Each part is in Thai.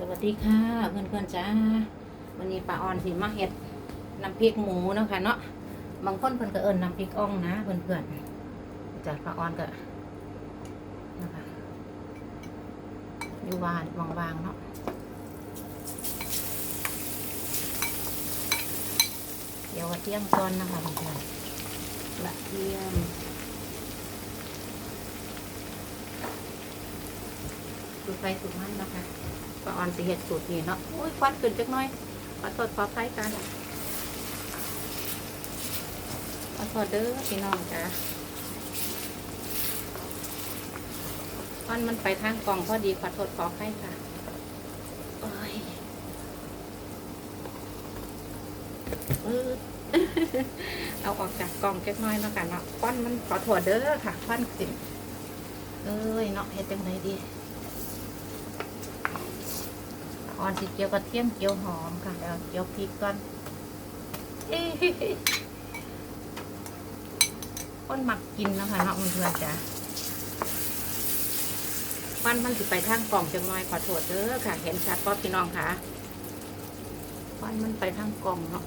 สวัสดีค่ะเพื่อนเพื่อนๆจ้าวันนี้ป้าออนสิมาเฮ็ดน้ำพริกหมูนะคะเนาะบางคนเพิ่อนก็เอิ้นน้ำพริกอ่องนะเพื่อนเพื่อนๆจ้ะป้าออนก็นะคะอยู่บ้านวางๆเนาะเดี๋ยวกระเทียมก่อนนะคะเพื่อนๆกระเทียมสูตรไฟสูตรมันนะคะ ป้าออนสิเฮ็ดสูตรนี้เนาะอุ้ยควันขึ้นจักหน่อยขอโทษขออภัยกันขอโทษเด้อพี่น้องจ้ะควันมันไปทางกล่องพอดีขอโทษขออภัยค่ะโอ้ยเอาออกจากกล่องจักหน่อยเนาะค่ะเนาะควันมันขอโทษเด้อค่ะควันขึ้นเอ้ยเนาะเฮ็ดจังไดดี อ่อนสีเจียวกระเทียมเจียวหอมค่ะเดี๋ยวเจียวพริกก่อนเอ้ยคนหมักกินนะคะเนาะเพื่อนๆจ้ะมันมันสิไปทางกล่องจังน้อยขอโทษเด้อค่ะ เห็นชัดป่ะพี่น้องค่ะมันมันไปทางกล่องเนาะ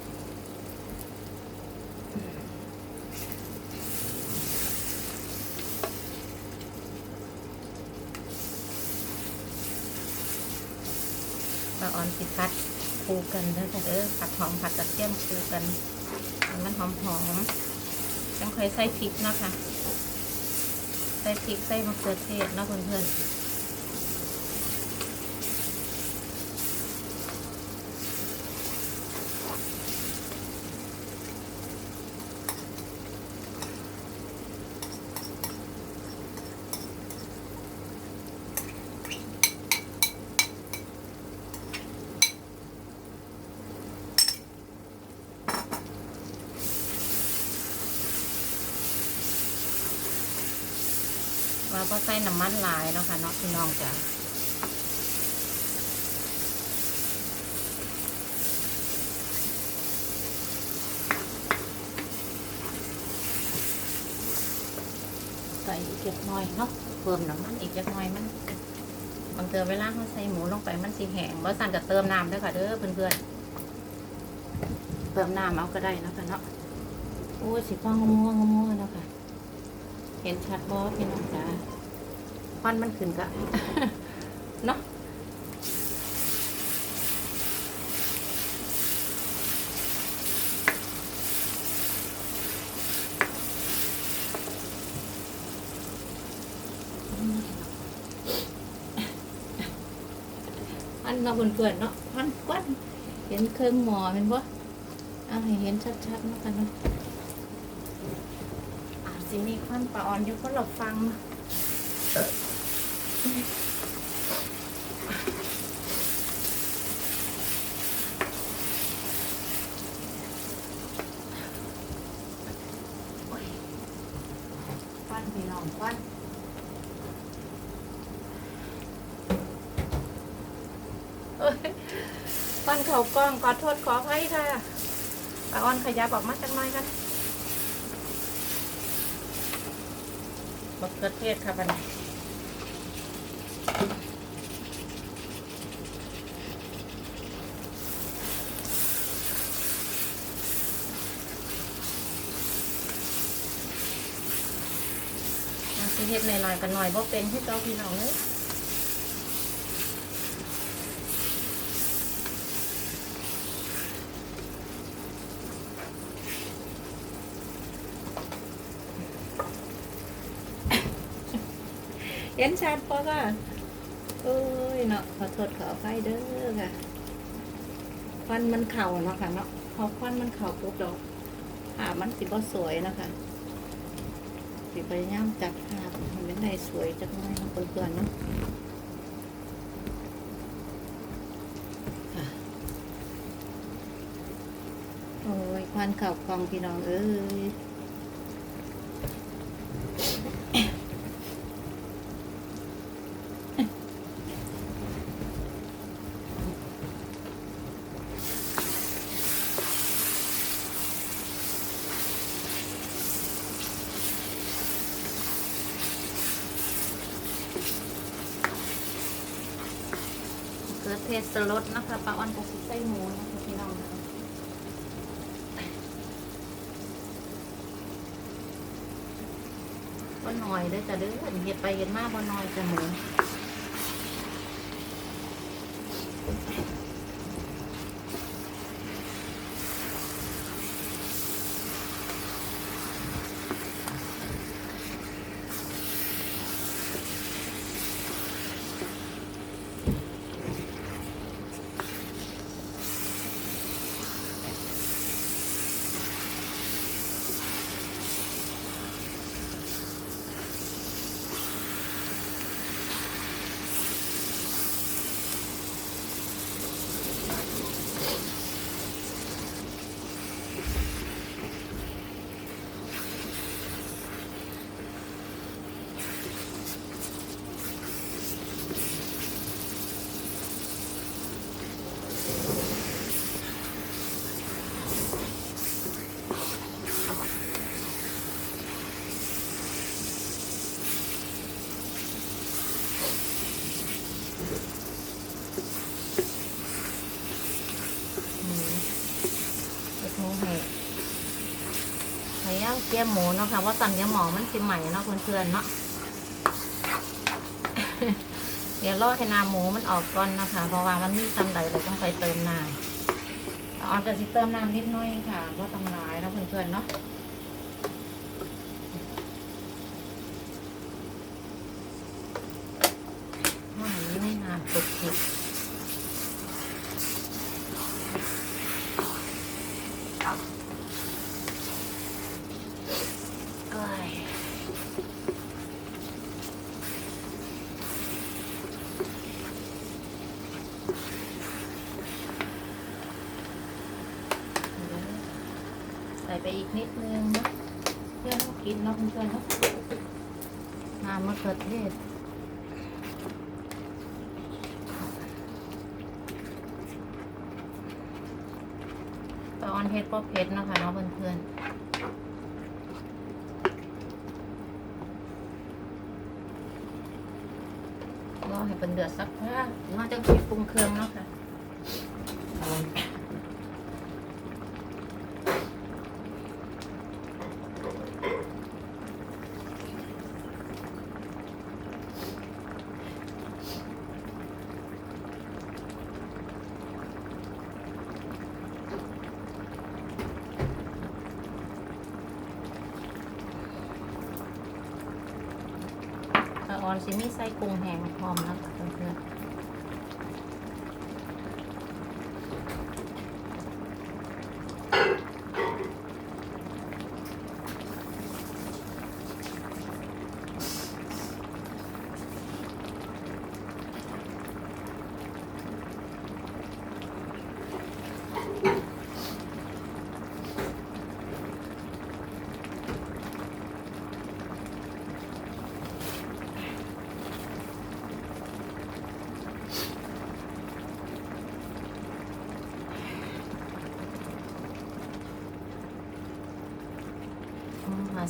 อ่อนสิพัดคูกันเด้อค่ะเด้อผัดหอมผัดกระเทียมคูกันให้มันหอมหอมๆต้องค่อยใส่พริกเนาะคะใส่พริกใส่มะเขือเทศเนาะเพื่อนๆ เราก็ใส่น้ำมันหลายเนาะค่ะเนาะพี่น้องจ้ะใส่อีกเล็กน้อยเนาะเพิ่มน้ำมันอีกเล็กน้อยมันบางเตือเวลาเขาใส่หมูลงไปมันสีแห้งบ่สั่นก็เติมน้ำด้วยค่ะเด้อเพื่อนๆเติมน้ำเอาก็ได้เนาะคะเนาะโอ้ยสีฟ้องงัวงัวเนาะค่ะ เห็นชัดบอพี่น้องจ้าควันมันขึ้นกะเนาะควันเราะเพื่อนๆเนาะควันควันเห็นเครื่องหมอเห็นบ่เอาให้เห็นชัดๆเนาะกันเนาะอาจ สิมีควันปลาออนอยู่ก็หลบฟังควันพี่น้องควันเอ้ยควันเขากล้องขอโทษขออภัยค่ะปลาออนขยับออกมาจังหน่อยกัน มะเขือเทศค่ะบันสิเฮ็ดในลายกันหน่อยบ่เป็นให้เจ้าพี่น้องเลย เห็นชัดปะค่ะเอ้ยเนาะขอโทษขออภัยเด้อค่ะควันมันเข่าเนาะค่ะเนาะพอควันมันเข่าปุ๊บดอกภาพมันสิบ่สวยนะคะสิพยายามจัดภาพให้มันได้สวยจักหน่อยเพื่อนๆเนาะค่ะโอ้ยควันเข่ากองพี่น้องเอ้ย ขือเทศสลดนะคะปลาอ่อนกับไส้หมูนะคะพี่น้องก็หน่อยเด้อจ้ะเด้อเฮ็ดไปเฮ็ดมาบ่น้อยจ้ะหมู หมูให้ให้ย่างเกี๊ยหมูเนาะค่ะว่าสั่นเดี๋ยวหมอมันสิใหม่เนาะเพื่อนๆเนาะเดี๋ยวรอให้น้ำหมูมันออกก่อนนะคะเพราะว่ามันมีตำใดเราต้องไปเติมน้ำออนจะสิเติมน้ำนิดน้อยค่ะว่าตำร้ายแล้วเพื่อนๆเนาะว่ามันไม่นานตกติด เอ้ยใส่ไปอีก นิดนึงนะเพื่อนเขากินเนาะเพื่อนๆเนาะน้ำมะเขือเทศตอนเฮ็ดก็เผ็ดนะคะเนาะเพื่อนๆรอให้เป็นเดือดสักพักน่าจะไปปรุงเครื่องเนาะค่ะตา ออนสิมีไส้กุ้งแห้งพร้อมแล้วค่ะ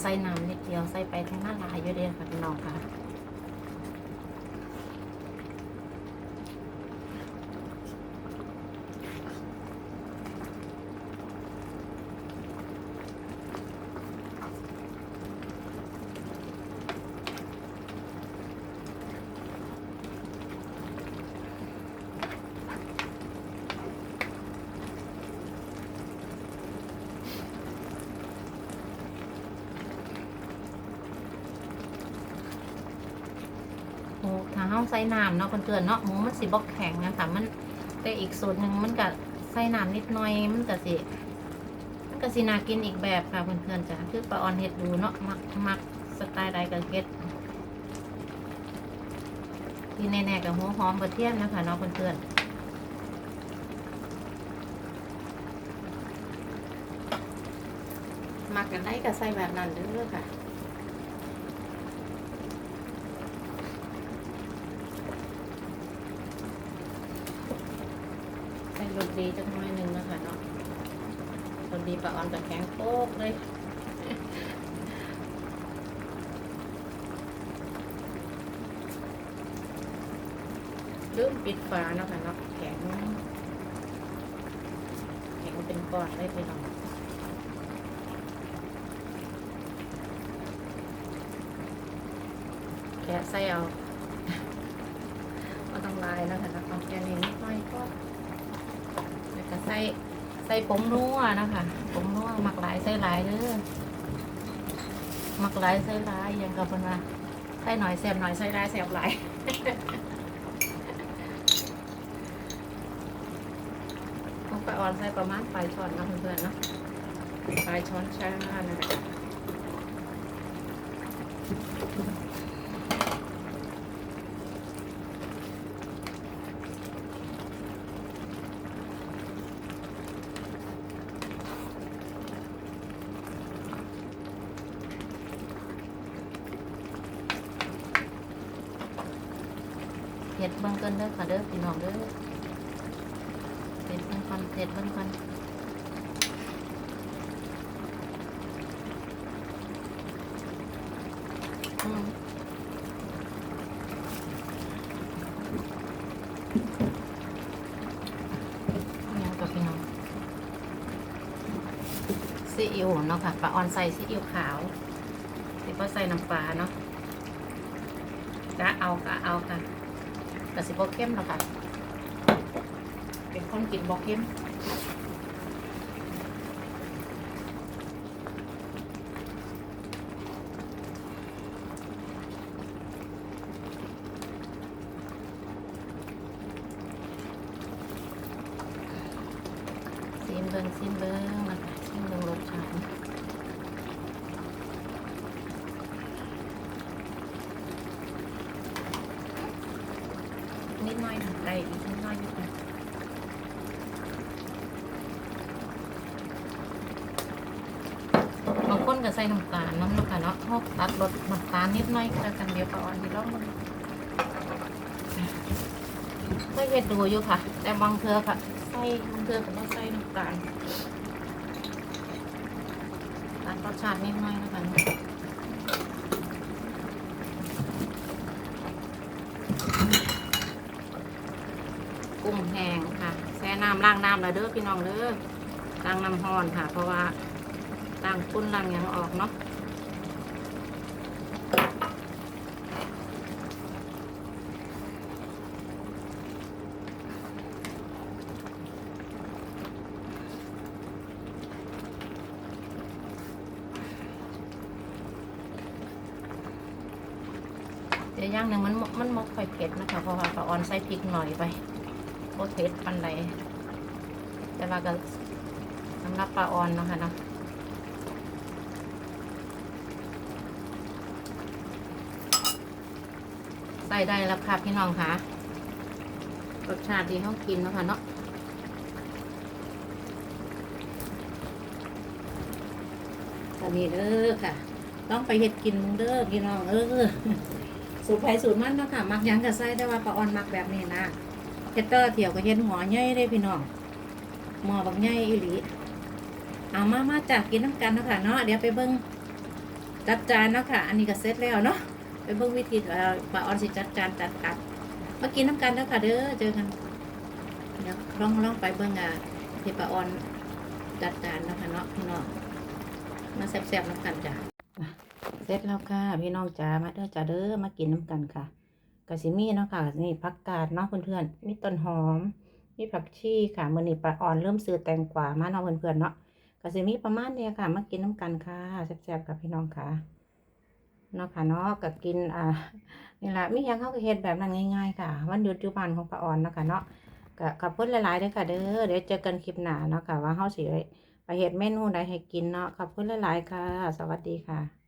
ใส่น้ำนิดเดียวใส่ไปทั้งหน้าลายอยู่เดียวค่ะน้องค่ะ ห มูถ้าเฮาใส่น้ำเนาะเพื่อนๆเนาะหมูมันสิบ่แข็งนะคะมันแต่อีกสูตรหนึ่งมันก็ใส่น้ำนิดหน่อยมันก็สิมันก็สิน่ากินอีกแบบค่ะเพื่อนๆจ้ะคือปลาออนเฮ็ดดูเนาะมักมักสไตล์ใดก็เฮ็ดที่แน่ๆกับหัวหอมกระเทียมนะคะเนาะเพื่อนๆมักกันได้ก็ใส่แบบนั้นเด้อค่ะีจักน้อยหนึ่งนะคะเนาะคนดีปลาออนกับแข็งโป๊กเลยเริ่มปิดฝาเนาะค่ะเนาะแข็งแข็งเป็นก้อนได้ไปหน่อยแกะใส่เอาเอาต้องลายแล้วค่ะนะเอาแกะนี้นิดหน่อยก็ ก็ใส่ใส่ผงนัวนะคะผงนัวหมักหลายใส่หลายเด้อหมักหลายใส่หลายย่างกับเพิ่นว่าใส่หน่อยแซ่บหน่อยใส่หลายแซ่บหลายต้องไปออนใส่ประมาณปลายช้อนนะเพื่อนๆเนาะปลายช้อนชานะคะ เห็ดเบิ่งกันเด้อค่ะเด้อพี่น้องเด้อเห็ดเบิ่งกันเห็ดเบิ่งกันอืมยังกับพี่น้องซีอิ๊วเนาะค่ะปลาออนใส่ซีอิ๊วขาวสิบ่ใส่น้ำปลาเนาะกะเอากะเอาค่ะ กระสิบโบเข้มแล้วค่ะ เป็นคนกินโบเข้มซิมเบิ้งซิมเบิ้งนะคะซิมเบิ้งรสชาติ นิดหน่อยค่ะไก่อีกนิดหน่อยอยู่ค่ะบางคนก็ใส่น้ำตาลน้ำเนาะค่ะเนาะพอกตัดรสน้ำตาลนิดหน่อยก็แล้วกันเดี๋ยวปลาอ่อนที่ลองมันก็เห็ดดูอยู่ค่ะ แต่บางเทือค่ะใส่บางเทือก็ต้องใส่น้ำตาลตัดรสชาตินิดหน่อยแล้วกันกุ้งแห้งค่ะแช่ น้ำล้างน้ำแล้วเด้อพี่น้องเด้อล้างน้ำห้อนค่ะ เพราะว่าล้างปุ้นล้างยังออกเนาะเดี๋ยวอย่างหนึ่งมันมันมกไข่อยเผ็ดนะคะเพราะว่าปลาออนใส่พริกหน่อยไปโคเผ็ดปันใด แต่ว่าก็สำหรับปลาออนเนาะคะเนาะใส่ได้แล้วค่ะพี่น้องค่ะรสชาติที่เขากินเนาะคะเนาะตอนนี้เด้อค่ะ ต้องไปเห็ดกินเด้อพี่น้องเออสูตรไผสูตรมันเนาะค่ะ มักยังกับไส้แต่ว่าปลาออนมักแบบนี้นะเฮ็ดเตอร์เถี่ยวก็เฮ็ดหมอใหญ่ได้พี่น้อง หมอบักใหญ่อีหลีเอามามาจากกินน้ำกันเนาะค่ะเนาะเดี๋ยวไปเบิ่งจัดจานเนาะค่ะ อันนี้ก็เสร็จแล้วเนาะไปเบิ่งวิธีปลาออนสิจัดจานจัดกับมากินน้ำกันเนาะค่ะเด้อเจอกันเดี๋ยวลองลองไปเบิ่งอะที่ปลาออนจัดจานเนาะค่ะเนาะพี่น้องมาแซ่บๆน้ำกันจ้ะเสร็จแล้วค่ะพี่น้องจ๋ามาเด้อจ๋าเด้อมากินน้ำกันค่ะกะสิมี่เนาะค่ะนี่ผักกาดเนาะเพื่อนๆมีต้นหอม มีผักชีค่ะมือนี้ปลาอ่อนเริ่มซื้อแตงกวามาเนาะเพื่อนๆเนาะกะสิมีประมาณเนี้ยค่ะ มากินน้ำกันค่ะแซ่บๆกับพี่น้องค่ะเนาะค่ะเนาะก็กินอ่านี่ละมีหยังเขาก็เฮ็ดแบบนั้นง่าย ๆ ค่ะ วันหยุดอยู่บ้านของปลาอ่อนเนาะค่ะเนาะก็ขอบคุณหลายๆเด้อค่ะเด้อเดี๋ยวเจอกันคลิปหน้าเนาะค่ะว่าเฮาสิไปเฮ็ดเมนูใดให้กินเนาะขอบคุณหลายๆค่ะ สวัสดีค่ะ